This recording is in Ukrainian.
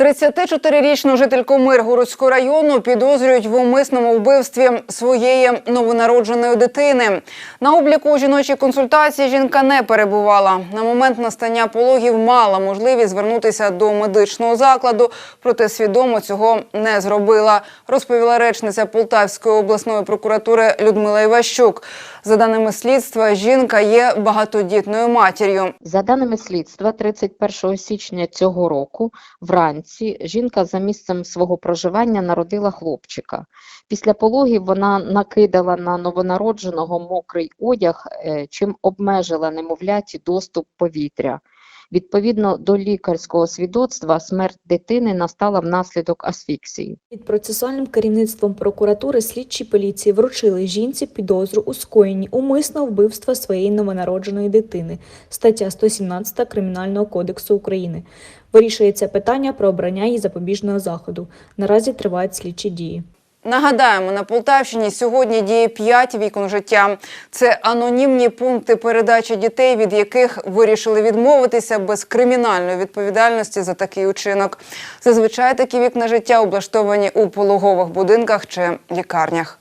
34-річну жительку Миргородського району підозрюють в умисному вбивстві своєї новонародженої дитини. На обліку у жіночій консультації жінка не перебувала. На момент настання пологів мала можливість звернутися до медичного закладу, проте свідомо цього не зробила, розповіла речниця Полтавської обласної прокуратури Людмила Іващук. За даними слідства, жінка є багатодітною матір'ю. За даними слідства, 31 січня цього року вранці жінка за місцем свого проживання народила хлопчика. Після пологів вона накидала на новонародженого мокрий одяг, е, чим обмежила немовляті доступ повітря. Відповідно до лікарського свідоцтва, смерть дитини настала внаслідок асфіксії. Під процесуальним керівництвом прокуратури слідчі поліції вручили жінці підозру у скоєнні умисного вбивства своєї новонародженої дитини. Стаття 117 Кримінального кодексу України. Вирішується питання про обрання їй запобіжного заходу. Наразі тривають слідчі дії. Нагадаємо, на Полтавщині сьогодні діє 5 вікон життя. Це анонімні пункти передачі дітей, від яких вирішили відмовитися без кримінальної відповідальності за такий учинок. Зазвичай такі вікна життя облаштовані у пологових будинках чи лікарнях.